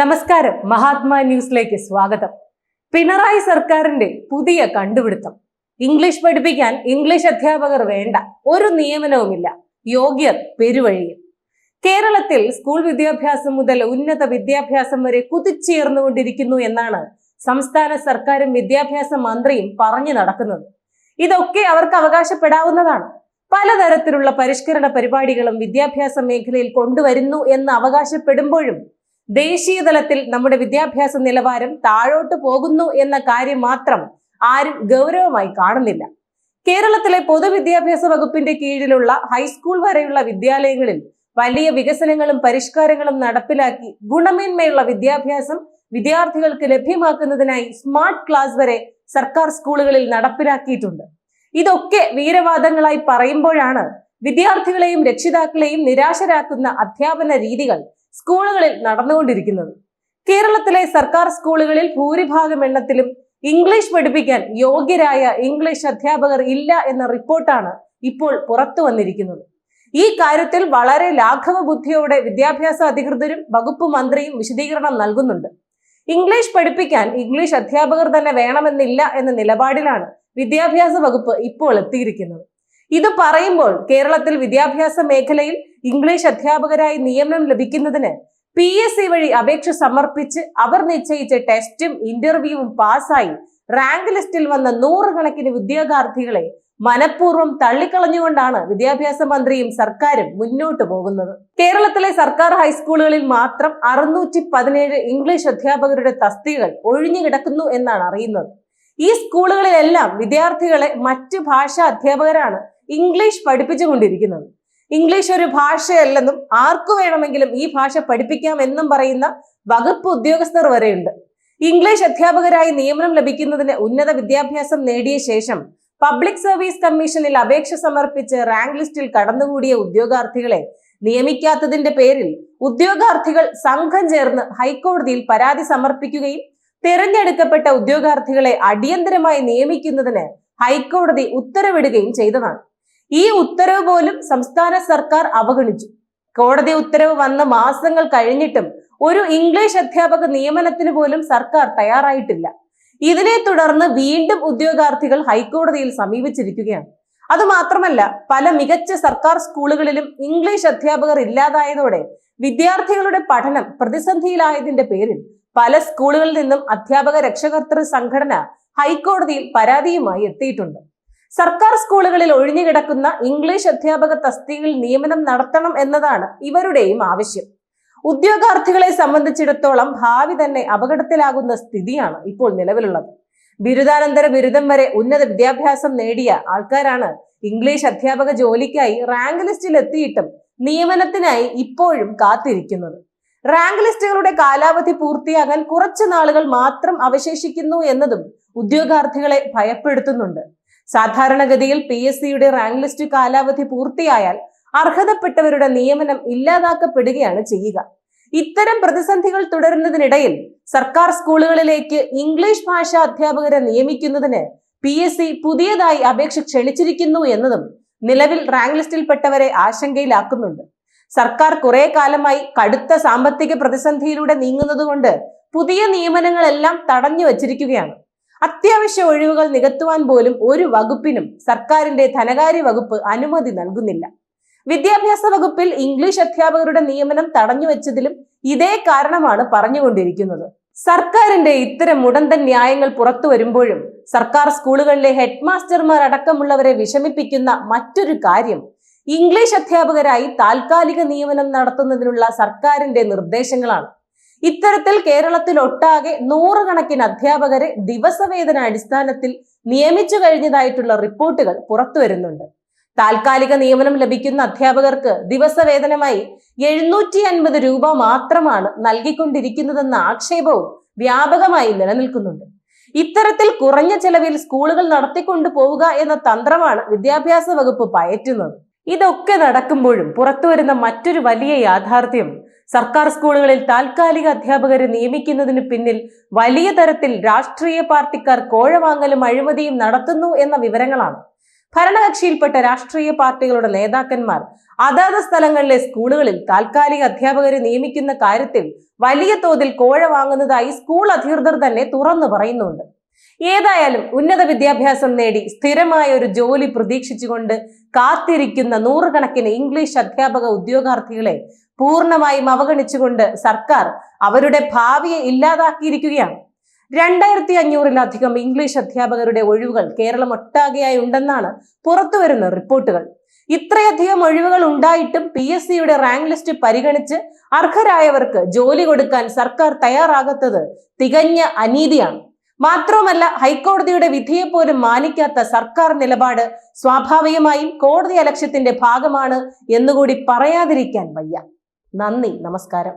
നമസ്കാരം. മഹാത്മാ ന്യൂസിലേക്ക് സ്വാഗതം. പിണറായി സർക്കാരിന്റെ പുതിയ കണ്ടുപിടുത്തം. ഇംഗ്ലീഷ് പഠിപ്പിക്കാൻ ഇംഗ്ലീഷ് അധ്യാപകർ വേണ്ട. ഒരു നിയമനവുമില്ല. യോഗ്യർ പെരുവഴിയും കേരളത്തിൽ സ്കൂൾ വിദ്യാഭ്യാസം മുതൽ ഉന്നത വിദ്യാഭ്യാസം വരെ കുതിച്ചുയർന്നുകൊണ്ടിരിക്കുന്നു എന്നാണ് സംസ്ഥാന സർക്കാരും വിദ്യാഭ്യാസ മന്ത്രിയും പറഞ്ഞു നടക്കുന്നത്. ഇതൊക്കെ അവർക്ക് അവകാശപ്പെടാവുന്നതാണ്. പലതരത്തിലുള്ള പരിഷ്കരണ പരിപാടികളും വിദ്യാഭ്യാസ മേഖലയിൽ കൊണ്ടുവരുന്നു എന്ന് അവകാശപ്പെടുമ്പോഴും ദേശീയ തലത്തിൽ നമ്മുടെ വിദ്യാഭ്യാസ നിലവാരം താഴോട്ട് പോകുന്നു എന്ന കാര്യം മാത്രം ആരും ഗൗരവമായി കാണുന്നില്ല. കേരളത്തിലെ പൊതുവിദ്യാഭ്യാസ വകുപ്പിന്റെ കീഴിലുള്ള ഹൈസ്കൂൾ വരെയുള്ള വിദ്യാലയങ്ങളിൽ വലിയ വികസനങ്ങളും പരിഷ്കാരങ്ങളും നടപ്പിലാക്കി ഗുണമേന്മയുള്ള വിദ്യാഭ്യാസം വിദ്യാർത്ഥികൾക്ക് ലഭ്യമാക്കുന്നതിനായി സ്മാർട്ട് ക്ലാസ് വരെ സർക്കാർ സ്കൂളുകളിൽ നടപ്പിലാക്കിയിട്ടുണ്ട്. ഇതൊക്കെ വീരവാദങ്ങളായി പറയുമ്പോഴാണ് വിദ്യാർത്ഥികളെയും രക്ഷിതാക്കളെയും നിരാശരാക്കുന്ന അധ്യാപന രീതികൾ സ്കൂളുകളിൽ നടന്നുകൊണ്ടിരിക്കുന്നത്. കേരളത്തിലെ സർക്കാർ സ്കൂളുകളിൽ ഭൂരിഭാഗം എണ്ണത്തിലും ഇംഗ്ലീഷ് പഠിപ്പിക്കാൻ യോഗ്യരായ ഇംഗ്ലീഷ് അധ്യാപകർ ഇല്ല എന്ന റിപ്പോർട്ടാണ് ഇപ്പോൾ പുറത്തു വന്നിരിക്കുന്നത്. ഈ കാര്യത്തിൽ വളരെ ലാഘവ ബുദ്ധിയോടെ വിദ്യാഭ്യാസ അധികൃതരും വകുപ്പ് മന്ത്രിയും വിശദീകരണം നൽകുന്നുണ്ട്. ഇംഗ്ലീഷ് പഠിപ്പിക്കാൻ ഇംഗ്ലീഷ് അധ്യാപകർ തന്നെ വേണമെന്നില്ല എന്ന നിലപാടിലാണ് വിദ്യാഭ്യാസ വകുപ്പ് ഇപ്പോൾ എത്തിയിരിക്കുന്നത്. ഇത് പറയുമ്പോൾ കേരളത്തിൽ വിദ്യാഭ്യാസ മേഖലയിൽ ഇംഗ്ലീഷ് അധ്യാപകരായി നിയമനം ലഭിക്കുന്നതിന് പി എസ് സി വഴി അപേക്ഷ സമർപ്പിച്ച് അവർ നിശ്ചയിച്ച ടെസ്റ്റും ഇന്റർവ്യൂവും പാസ്സായി റാങ്ക് ലിസ്റ്റിൽ വന്ന നൂറുകണക്കിന് ഉദ്യോഗാർത്ഥികളെ മനഃപൂർവം തള്ളിക്കളഞ്ഞുകൊണ്ടാണ് വിദ്യാഭ്യാസ മന്ത്രിയും സർക്കാരും മുന്നോട്ടു പോകുന്നത്. കേരളത്തിലെ സർക്കാർ ഹൈസ്കൂളുകളിൽ മാത്രം അറുന്നൂറ്റി പതിനേഴ് ഇംഗ്ലീഷ് അധ്യാപകരുടെ തസ്തികകൾ ഒഴിഞ്ഞു കിടക്കുന്നു എന്നാണ് അറിയുന്നത്. ഈ സ്കൂളുകളിലെല്ലാം വിദ്യാർത്ഥികളെ മറ്റ് ഭാഷാ അധ്യാപകരാണ് ഇംഗ്ലീഷ് പഠിപ്പിച്ചുകൊണ്ടിരിക്കുന്നത്. ഇംഗ്ലീഷ് ഒരു ഭാഷയല്ലെന്നും ആർക്കു വേണമെങ്കിലും ഈ ഭാഷ പഠിപ്പിക്കാം എന്നും പറയുന്ന വകുപ്പ് ഉദ്യോഗസ്ഥർ വരെയുണ്ട്. ഇംഗ്ലീഷ് അധ്യാപകരായി നിയമനം ലഭിക്കുന്നതിന് ഉന്നത വിദ്യാഭ്യാസം നേടിയ ശേഷം പബ്ലിക് സർവീസ് കമ്മീഷനിൽ അപേക്ഷ സമർപ്പിച്ച് റാങ്ക് ലിസ്റ്റിൽ കടന്നുകൂടിയ ഉദ്യോഗാർത്ഥികളെ നിയമിക്കാത്തതിന്റെ പേരിൽ ഉദ്യോഗാർത്ഥികൾ സംഘം ചേർന്ന് ഹൈക്കോടതിയിൽ പരാതി സമർപ്പിക്കുകയും തിരഞ്ഞെടുക്കപ്പെട്ട ഉദ്യോഗാർത്ഥികളെ അടിയന്തരമായി നിയമിക്കുന്നതിന് ഹൈക്കോടതി ഉത്തരവിടുകയും ചെയ്തതാണ്. ഈ ഉത്തരവ് പോലും സംസ്ഥാന സർക്കാർ അവഗണിച്ചു. കോടതി ഉത്തരവ് വന്ന മാസങ്ങൾ കഴിഞ്ഞിട്ടും ഒരു ഇംഗ്ലീഷ് അധ്യാപക നിയമനത്തിന് പോലും സർക്കാർ തയ്യാറായിട്ടില്ല. ഇതിനെ തുടർന്ന് വീണ്ടും ഉദ്യോഗാർത്ഥികൾ ഹൈക്കോടതിയിൽ സമീപിച്ചിരിക്കുകയാണ്. അതുമാത്രമല്ല പല മികച്ച സർക്കാർ സ്കൂളുകളിലും ഇംഗ്ലീഷ് അധ്യാപകർ ഇല്ലാതായതോടെ വിദ്യാർത്ഥികളുടെ പഠനം പ്രതിസന്ധിയിലായതിന്റെ പേരിൽ പല സ്കൂളുകളിൽ നിന്നും അധ്യാപക രക്ഷകർത്തൃ സംഘടന ഹൈക്കോടതിയിൽ പരാതിയുമായി എത്തിയിട്ടുണ്ട്. സർക്കാർ സ്കൂളുകളിൽ ഒഴിഞ്ഞുകിടക്കുന്ന ഇംഗ്ലീഷ് അധ്യാപക തസ്തികയിൽ നിയമനം നടത്തണം എന്നതാണ് ഇവരുടെയും ആവശ്യം. ഉദ്യോഗാർത്ഥികളെ സംബന്ധിച്ചിടത്തോളം ഭാവി തന്നെ അപകടത്തിലാകുന്ന സ്ഥിതിയാണ് ഇപ്പോൾ നിലവിലുള്ളത്. ബിരുദാനന്തര ബിരുദം വരെ ഉന്നത വിദ്യാഭ്യാസം നേടിയ ആൾക്കാരാണ് ഇംഗ്ലീഷ് അധ്യാപക ജോലിക്കായി റാങ്ക് ലിസ്റ്റിൽ എത്തിയിട്ടും നിയമനത്തിനായി ഇപ്പോഴും കാത്തിരിക്കുന്നത്. റാങ്ക് ലിസ്റ്റുകളുടെ കാലാവധി പൂർത്തിയാകാൻ കുറച്ചു നാളുകൾ മാത്രം അവശേഷിക്കുന്നു എന്നതും ഉദ്യോഗാർത്ഥികളെ ഭയപ്പെടുത്തുന്നുണ്ട്. സാധാരണഗതിയിൽ പി എസ് സിയുടെ റാങ്ക് ലിസ്റ്റ് കാലാവധി പൂർത്തിയായാൽ അർഹതപ്പെട്ടവരുടെ നിയമനം ഇല്ലാതാക്കപ്പെടുകയാണ് ചെയ്യുക. ഇത്തരം പ്രതിസന്ധികൾ തുടരുന്നതിനിടയിൽ സർക്കാർ സ്കൂളുകളിലേക്ക് ഇംഗ്ലീഷ് ഭാഷാ അധ്യാപകരെ നിയമിക്കുന്നതിന് പി എസ് സി പുതിയതായി അപേക്ഷ ക്ഷണിച്ചിരിക്കുന്നു എന്നതും നിലവിൽ റാങ്ക് ലിസ്റ്റിൽപ്പെട്ടവരെ ആശങ്കയിലാക്കുന്നുണ്ട്. സർക്കാർ കുറെ കാലമായി കടുത്ത സാമ്പത്തിക പ്രതിസന്ധിയിലൂടെ നീങ്ങുന്നതുകൊണ്ട് പുതിയ നിയമനങ്ങളെല്ലാം തടഞ്ഞു വച്ചിരിക്കുകയാണ്. അത്യാവശ്യ ഒഴിവുകൾ നികത്തുവാൻ പോലും ഒരു വകുപ്പിനും സർക്കാരിന്റെ ധനകാര്യ വകുപ്പ് അനുമതി നൽകുന്നില്ല. വിദ്യാഭ്യാസ വകുപ്പിൽ ഇംഗ്ലീഷ് അധ്യാപകരുടെ നിയമനം തടഞ്ഞു വെച്ചതിലും ഇതേ കാരണമാണ് പറഞ്ഞുകൊണ്ടിരിക്കുന്നത്. സർക്കാരിന്റെ ഇത്തരം മുടന്തൻ ന്യായങ്ങൾ പുറത്തു വരുമ്പോഴും സർക്കാർ സ്കൂളുകളിലെ ഹെഡ് മാസ്റ്റർമാർ അടക്കമുള്ളവരെ വിഷമിപ്പിക്കുന്ന മറ്റൊരു കാര്യം ഇംഗ്ലീഷ് അധ്യാപകരായി താൽക്കാലിക നിയമനം നടത്തുന്നതിനുള്ള സർക്കാരിന്റെ നിർദ്ദേശങ്ങളാണ്. ഇത്തരത്തിൽ കേരളത്തിൽ ഒട്ടാകെ നൂറുകണക്കിന് അധ്യാപകരെ ദിവസവേതന അടിസ്ഥാനത്തിൽ നിയമിച്ചു കഴിഞ്ഞതായിട്ടുള്ള റിപ്പോർട്ടുകൾ പുറത്തു വരുന്നുണ്ട്. താൽക്കാലിക നിയമനം ലഭിക്കുന്ന അധ്യാപകർക്ക് ദിവസവേതനമായി എഴുന്നൂറ്റി അൻപത് രൂപ മാത്രമാണ് നൽകിക്കൊണ്ടിരിക്കുന്നതെന്ന ആക്ഷേപവും വ്യാപകമായി നിലനിൽക്കുന്നുണ്ട്. ഇത്തരത്തിൽ കുറഞ്ഞ ചെലവിൽ സ്കൂളുകൾ നടത്തിക്കൊണ്ടു പോവുക എന്ന തന്ത്രമാണ് വിദ്യാഭ്യാസ വകുപ്പ് പയറ്റുന്നത്. ഇതൊക്കെ നടക്കുമ്പോഴും പുറത്തുവരുന്ന മറ്റൊരു വലിയ യാഥാർത്ഥ്യം സർക്കാർ സ്കൂളുകളിൽ താൽക്കാലിക അധ്യാപകരെ നിയമിക്കുന്നതിന് പിന്നിൽ വലിയ തരത്തിൽ രാഷ്ട്രീയ പാർട്ടിക്കാർ കോഴവാങ്ങലും അഴിമതിയും നടത്തുന്നു എന്ന വിവരങ്ങളാണ്. ഭരണകക്ഷിയിൽപ്പെട്ട രാഷ്ട്രീയ പാർട്ടികളുടെ നേതാക്കന്മാർ അതാത് സ്ഥലങ്ങളിലെ സ്കൂളുകളിൽ താൽക്കാലിക അധ്യാപകരെ നിയമിക്കുന്ന കാര്യത്തിൽ വലിയ തോതിൽ കോഴ വാങ്ങുന്നതായി സ്കൂൾ അധികൃതർ തന്നെ തുറന്നു പറയുന്നുണ്ട്. ഏതായാലും ഉന്നത വിദ്യാഭ്യാസം നേടി സ്ഥിരമായ ഒരു ജോലി പ്രതീക്ഷിച്ചുകൊണ്ട് കാത്തിരിക്കുന്ന നൂറുകണക്കിന് ഇംഗ്ലീഷ് അധ്യാപക ഉദ്യോഗാർത്ഥികളെ പൂർണമായും അവഗണിച്ചുകൊണ്ട് സർക്കാർ അവരുടെ ഭാവിയെ ഇല്ലാതാക്കിയിരിക്കുകയാണ്. രണ്ടായിരത്തി അഞ്ഞൂറിലധികം ഇംഗ്ലീഷ് അധ്യാപകരുടെ ഒഴിവുകൾ കേരളം ഒട്ടാകെയായി ഉണ്ടെന്നാണ് പുറത്തുവരുന്ന റിപ്പോർട്ടുകൾ. ഇത്രയധികം ഒഴിവുകൾ ഉണ്ടായിട്ടും പി എസ് സിയുടെ റാങ്ക് ലിസ്റ്റ് പരിഗണിച്ച് അർഹരായവർക്ക് ജോലി കൊടുക്കാൻ സർക്കാർ തയ്യാറാകാത്തത് തികഞ്ഞ അനീതിയാണ്. മാത്രവുമല്ല ഹൈക്കോടതിയുടെ വിധിയെ പോലും മാനിക്കാത്ത സർക്കാർ നിലപാട് സ്വാഭാവികമായും കോടതി അലക്ഷ്യത്തിന്റെ ഭാഗമാണ് എന്നുകൂടി പറയാതിരിക്കാൻ വയ്യ. നന്ദി നമസ്കാരം.